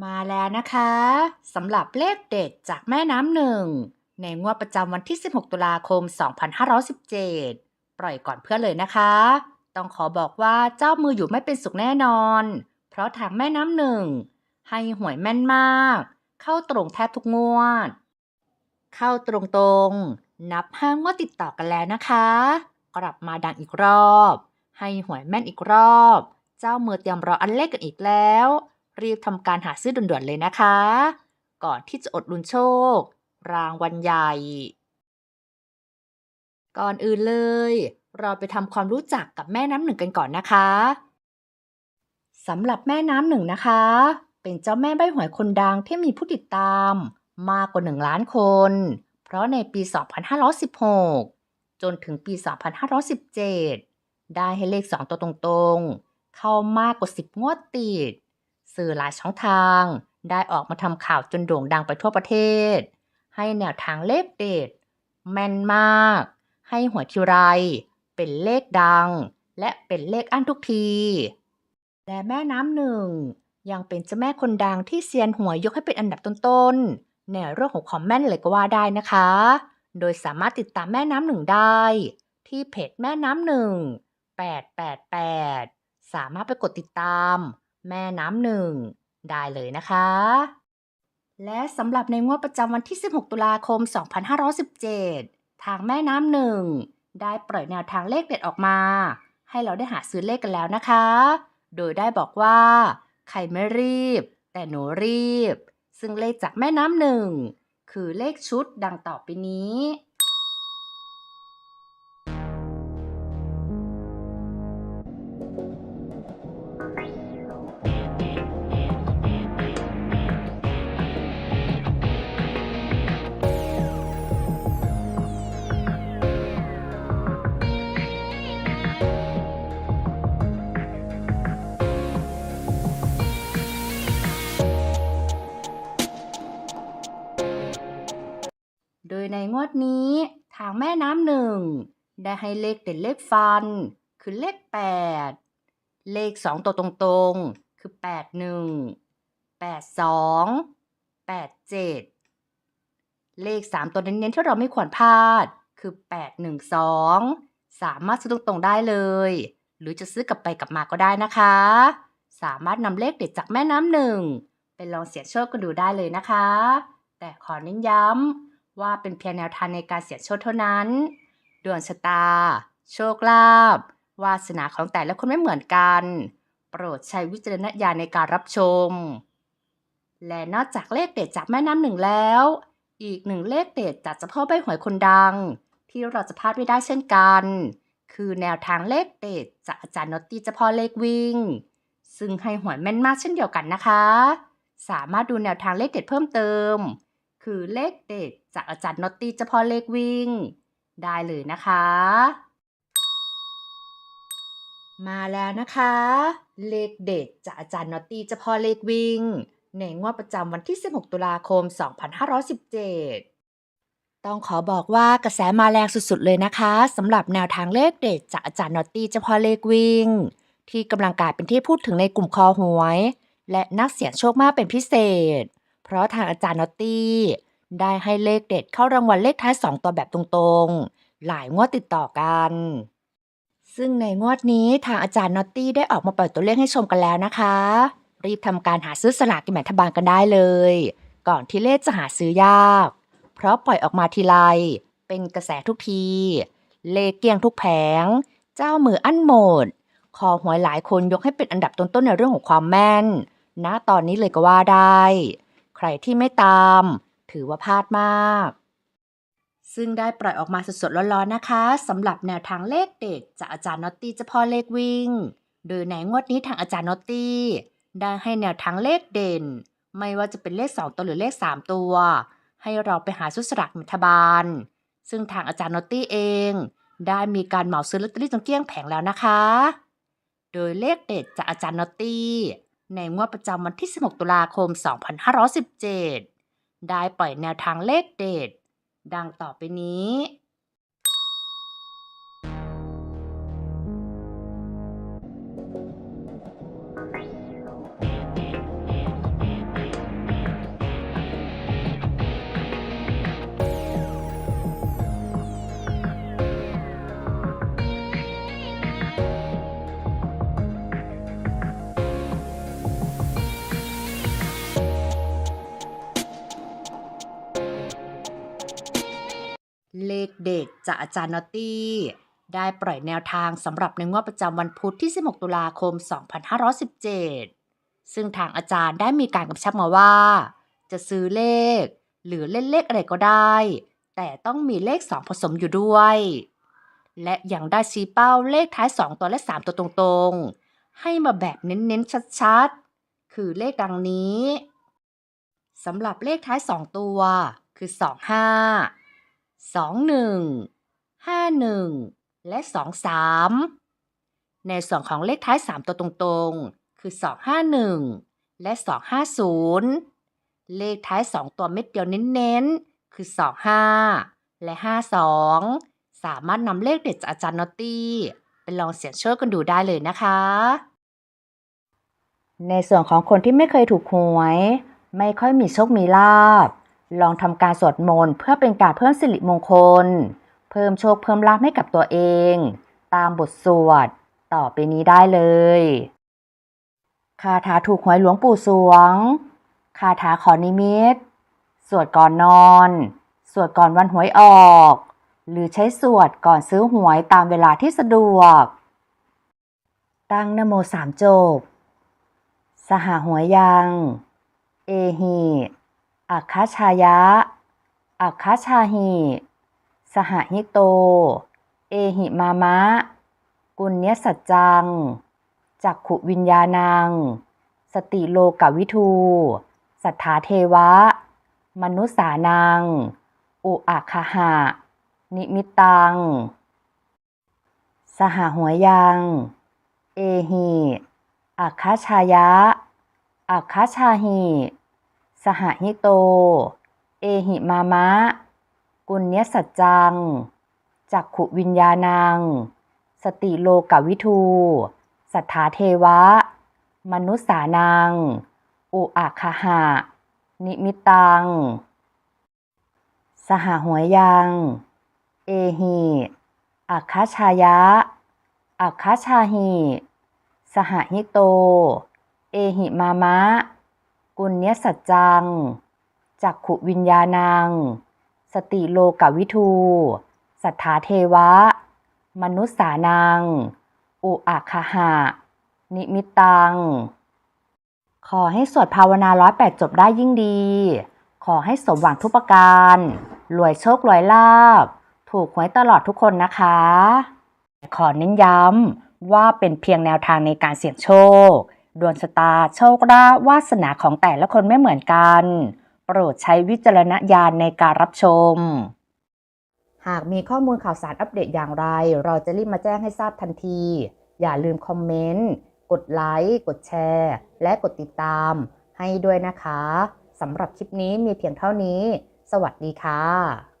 มาแล้วนะคะสำหรับเลขเด็ดจากแม่น้ำหนึ่ง ในงวดประจำวันที่ 16 ตุลาคม 2517 ปล่อยก่อนเพื่อนเลยนะคะ ต้องขอบอกว่าเจ้ามืออยู่ไม่เป็นสุขแน่นอน เพราะทางแม่น้ำหนึ่ง ให้หวยแม่นมาก เข้าตรงแทบทุกงวด เข้าตรงๆ นับห้างวดติดต่อกันแล้วนะคะ กลับมาดังอีกรอบ ให้หวยแม่นอีกรอบ เจ้ามือเตรียมรออันเลขกันอีกแล้ว รีบทำการหาซื้อด่วนๆเลยนะคะ ก่อนที่จะอดลุ้นโชค รางวัลใหญ่ ก่อนอื่นเลย เราไปทำความรู้จักกับแม่น้ำหนึ่งกันก่อนนะคะสำหรับแม่น้ำหนึ่งนะคะ เป็นเจ้าแม่ใบหวยคนดังที่มีผู้ติดตามมากกว่า1ล้านคน เพราะในปี 2516 จนถึงปี 2517 ได้ให้เลข 2 ตัวตรงๆ เข้ามากกว่า 10 งวดติด สื่อหลายช่องทาง ได้ออกมาทำข่าวจนโด่งดังไปทั่วประเทศ ให้แนวทางเลขเด็ด แม่นมาก ให้หวยทีไร เป็นเลขดัง และเป็นเลขอั้นทุกที และแม่น้ำหนึ่ง ยังเป็นเจ้าแม่คนดังที่เซียนหวยยกให้เป็นอันดับต้นๆในเรื่องของความแม่นเลยก็ว่าได้นะคะ โดยสามารถติดตามแม่น้ำหนึ่งได้ ที่เพจแม่น้ำหนึ่ง888 สามารถไปกดติดตาม แม่น้ำหนึ่ง ได้เลยนะคะ และสำหรับในงวดประจำวันที่ 16 ตุลาคม 2517 ทางแม่น้ำหนึ่ง ได้ปล่อยแนวทางเลขเด็ดออกมา ให้เราได้หาซื้อเลขกันแล้วนะคะ โดยได้บอกว่า ใครไม่รีบ แต่หนูรีบ ซึ่งเลขจากแม่น้ำหนึ่ง คือเลขชุดดังต่อไปนี้ วดนี้ทางแม่น้ำหนึ่งได้ให้เลขเด่นเลขฟัน คือเลข 8 เลข 2 ตัวตรงๆ คือ 81 82 87 เลข 3 ตัวเน้นๆที่เราไม่ควรพลาด คือ 812 สามารถซื้อตรงๆได้เลย หรือจะซื้อกลับไปกลับมาก็ได้นะคะ สามารถนำเลขเด็ดจากแม่น้ำหนึ่งไปลองเสี่ยงโชคกันดูได้เลยนะคะ แต่ขอเน้นย้ำ ว่าเป็นเพียงแนวทางในการเสี่ยงโชคเท่านั้น ดวงชะตา โชคลาภวาสนาของแต่ละคนไม่เหมือนกัน โปรดใช้วิจารณญาณในการรับชม และนอกจากเลขเด็ดจากแม่น้ำหนึ่งแล้ว อีกหนึ่งเลขเด็ดจากเจ้าพ่อใบหวยคนดัง ที่เราจะพลาดไม่ได้เช่นกัน คือแนวทางเลขเด็ดจากอาจารย์นอตตี้เจ้าพ่อเลขวิ่ง ซึ่งให้หวยแม่นมากเช่นเดียวกันนะคะ สามารถดูแนวทางเลขเด็ดเพิ่มเติม คือเลขเด็ดจากอาจารย์นอตตี้เจ้าพ่อเลขวิ่ง ได้เลยนะคะ มาแล้วนะคะ เลขเด็ดจากอาจารย์นอตตี้เจ้าพ่อเลขวิ่ง ในงวดประจำวันที่ 16 ตุลาคม 2517ต้องขอบอกว่ากระแสมาแรงสุดๆเลยนะคะสำหรับแนวทางเลขเด็ดจากอาจารย์นอตตี้เจ้าพ่อเลขวิ่ง ที่กำลังกลายเป็นที่พูดถึงในกลุ่มคอหวย และนักเสี่ยงโชคมากเป็นพิเศษ เพราะทางอาจารย์นอตตี้ ได้ให้เลขเด็ดเข้ารางวัลเลขท้าย 2 ตัวแบบตรงๆ หลายงวดติดต่อกัน ซึ่งในงวดนี้ทางอาจารย์นอตตี้ได้ออกมาปล่อยตัวเลขให้ชมกันแล้วนะคะ รีบทำการหาซื้อสลากกินแบ่งรัฐบาลกันได้เลย ก่อนที่เลขจะหาซื้อยาก เพราะปล่อยออกมาทีไรเป็นกระแสทุกที เลขเกี้ยงทุกแผง เจ้ามืออั้นหมดคอหวยหลายคนยกให้เป็นอันดับต้นๆในเรื่องของความแม่นณตอนนี้เลยก็ว่าได้ รที่ไม่ตาม ถือว่าพลาดมาก ซึ่งได้ปล่อยออกมาสดๆร้อนๆนะคะสำหรับแนวทางเลขเด็ดจากอาจารย์นอตตี้เจ้าพ่อเลขวิ่ง โดยในงวดนี้ทางอาจารย์นอตตี้ได้ให้แนวทางเลขเด่น ไม่ว่าจะเป็นเลข 2 ตัวหรือเลข 3 ตัว ให้เราไปหาซื้อสลากรัฐบาล ซึ่งทางอาจารย์นอตตี้เอง ได้มีการเหมาซื้อลอตเตอรี่จนเกลี้ยงแผงแล้วนะคะ โดยเลขเด็ดจากอาจารย์นอตตี้ ในงวดประจำวันที่ 16 ตุลาคม 2517 ได้ปล่อยแนวทางเลขเด็ด ดังต่อไปนี้ เด็ดจากอาจารย์นอตตี้ ได้ปล่อยแนวทางสำหรับในงวดประจำวันพุธที่ 16 ตุลาคม 2517 ซึ่งทางอาจารย์ได้มีการกำชับมาว่า จะซื้อเลข หรือเล่นเลขอะไรก็ได้ แต่ต้องมีเลข 2 ผสมอยู่ด้วย และยังได้ชี้เป้าเลขท้าย 2 ตัวและ 3 ตัวตรงๆ ให้มาแบบเน้นๆชัดๆ คือเลขดังนี้สำหรับเลขท้าย 2 ตัวคือ 25 21 51 และ 23 ในส่วนของเลขท้าย 3 ตัวตรงๆ คือ 251 และ 250 เลขท้าย 2 ตัวเม็ดเดียวเน้นๆ คือ 25 และ 52 สามารถนำเลขเด็ดจากอาจารย์นอตตี้ไปลองเสี่ยงโชคกันดูได้เลยนะคะ ในส่วนของคนที่ไม่เคยถูกหวย ไม่ค่อยมีโชคมีลาบ ลองทำการสวดมนต์เพื่อเป็นการเพิ่มสิริมงคล เพิ่มโชคเพิ่มลาภให้กับตัวเอง ตามบทสวด ต่อไปนี้ได้เลยคาถาถูกหวยหลวงปู่สวง คาถาขอนิมิต สวดก่อนนอน สวดก่อนวันหวยออก หรือใช้สวดก่อนซื้อหวยตามเวลาที่สะดวก ตั้งนโมสามจบ สหหวยยัง เอหิ อัคคชายะ อัคคชาหิ สหหิโต เอหิมามะ กุณเนสัจจัง จักขุวิญญาณัง สติโลกวิทู สัทธาเทวะ มนุษานัง อุอาคหะ นิมิตัง สหหัวยัง เอหิ อัคคชายะ อัคคชาหิ สหหิโต เอหิมามะ กุณเนสัจจัง จักขุวิญญาณัง สติโลกวิทู สัทธาเทวะ มนุษสานัง อุอาคหะ นิมิตัง สหหวยยัง เอหิอัคคชายะอัคคชาหิ สหหิโต เอหิมามะ กุณเนยสัจจัง จักขุวิญญาณัง สติโลกวิทู สัทธาเทวะ มนุษสานัง อุอาคหะ นิมิตัง ขอให้สวดภาวนาร้อยแปดจบได้ยิ่งดี ขอให้สมหวังทุกประการ รวยโชครวยลาบ ถูกหวยตลอดทุกคนนะคะ ขอเน้นย้ำว่าเป็นเพียงแนวทางในการเสี่ยงโชค ดวงชะตาโชคลาภวาสนาของแต่ละคนไม่เหมือนกัน โปรดใช้วิจารณญาณในการรับชม หากมีข้อมูลข่าวสารอัปเดตอย่างไร เราจะรีบมาแจ้งให้ทราบทันที อย่าลืมคอมเมนต์ กดไลค์ กดแชร์ และกดติดตาม ให้ด้วยนะคะสำหรับคลิปนี้มีเพียงเท่านี้ สวัสดีค่ะ